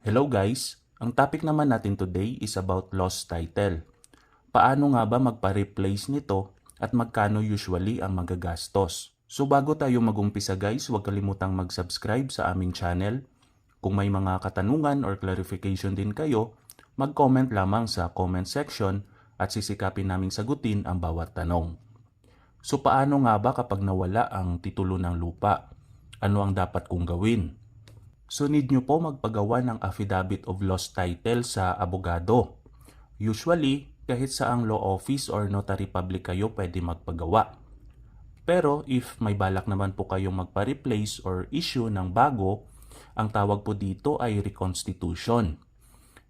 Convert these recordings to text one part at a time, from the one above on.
Hello guys! Ang topic naman natin today is about lost title. Paano nga ba magpa-replace nito at magkano usually ang magagastos? So bago tayo magumpisa guys, huwag kalimutang mag-subscribe sa aming channel. Kung may mga katanungan or clarification din kayo, mag-comment lamang sa comment section at sisikapin naming sagutin ang bawat tanong. So paano nga ba kapag nawala ang titulo ng lupa? Ano ang dapat kong gawin? So need nyo po magpagawa ng affidavit of lost title sa abogado. Usually, kahit sa ang law office or notary public kayo pwede magpagawa. Pero if may balak naman po kayong magpa-replace or issue ng bago, ang tawag po dito ay reconstitution.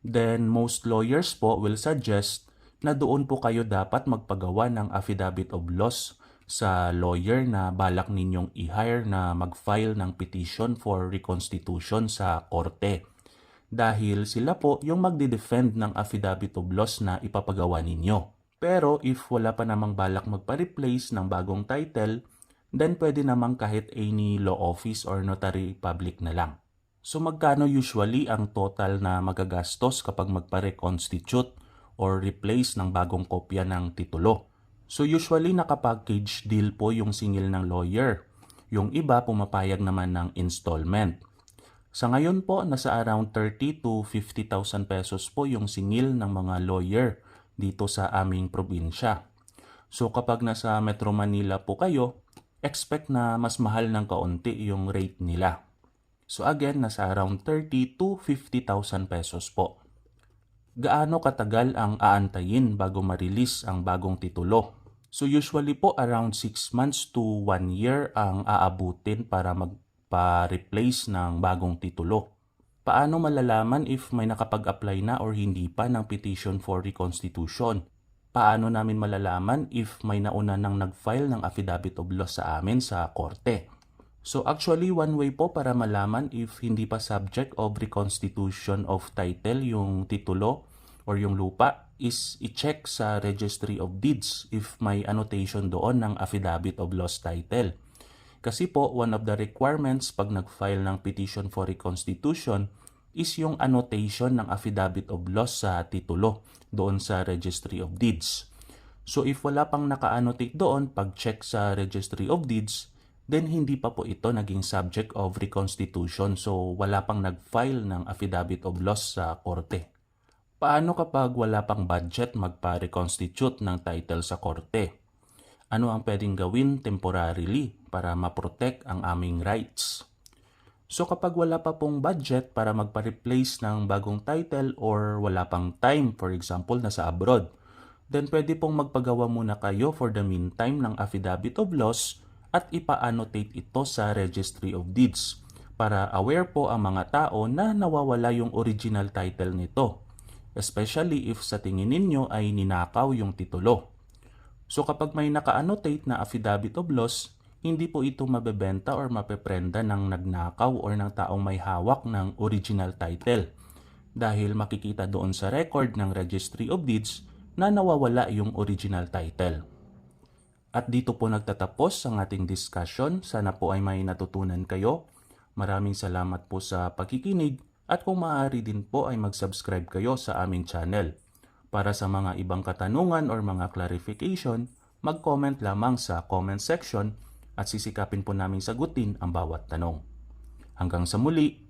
Then most lawyers po will suggest na doon po kayo dapat magpagawa ng affidavit of loss sa lawyer na balak ninyong i-hire na mag-file ng petition for reconstitution sa korte. Dahil sila po yung magde-defend ng affidavit of loss na ipapagawa ninyo. Pero if wala pa namang balak magpa-replace ng bagong title, then pwede namang kahit any law office or notary public na lang. So magkano usually ang total na magagastos kapag magpa-reconstitute or replace ng bagong kopya ng titulo? So usually nakapackage deal po yung singil ng lawyer. Yung iba pumapayag naman ng installment. Sa ngayon po, nasa around 30 to 50,000 pesos po yung singil ng mga lawyer dito sa aming probinsya. So kapag nasa Metro Manila po kayo, expect na mas mahal ng kaunti yung rate nila. So again, nasa around 30 to 50,000 pesos po. Gaano katagal ang aantayin bago ma-release ang bagong titulo? So usually po around 6 months to 1 year ang aabutin para magpa-replace ng bagong titulo. Paano malalaman if may nakapag-apply na or hindi pa ng petition for reconstitution? Paano namin malalaman if may nauna nang nag-file ng affidavit of loss sa amin sa korte? So actually one way po para malaman if hindi pa subject of reconstitution of title yung titulo or yung lupa is i-check sa Registry of Deeds if may annotation doon ng affidavit of lost title. Kasi po, one of the requirements pag nag-file ng petition for reconstitution is yung annotation ng affidavit of loss sa titulo doon sa Registry of Deeds. So if wala pang naka-annotate doon, pag-check sa Registry of Deeds, then hindi pa po ito naging subject of reconstitution. So wala pang nag-file ng affidavit of loss sa korte. Paano kapag wala pang budget magpa-reconstitute ng title sa korte? Ano ang pwedeng gawin temporarily para ma-protect ang aming rights? So kapag wala pa pong budget para magpa-replace ng bagong title or wala pang time, for example, nasa abroad, then pwede pong magpagawa muna kayo for the meantime ng affidavit of loss at ipa-annotate ito sa Registry of Deeds para aware po ang mga tao na nawawala yung original title nito especially if sa tingin ninyo ay ninakaw yung titulo. So kapag may naka-annotate na affidavit of loss, hindi po ito mabebenta or mapeprenda ng nagnakaw or ng taong may hawak ng original title dahil makikita doon sa record ng Registry of Deeds na nawawala yung original title. At dito po nagtatapos ang ating discussion. Sana po ay may natutunan kayo. Maraming salamat po sa pakikinig at kung maaari din po ay mag-subscribe kayo sa aming channel. Para sa mga ibang katanungan or mga clarification, mag-comment lamang sa comment section at sisikapin po namin sagutin ang bawat tanong. Hanggang sa muli,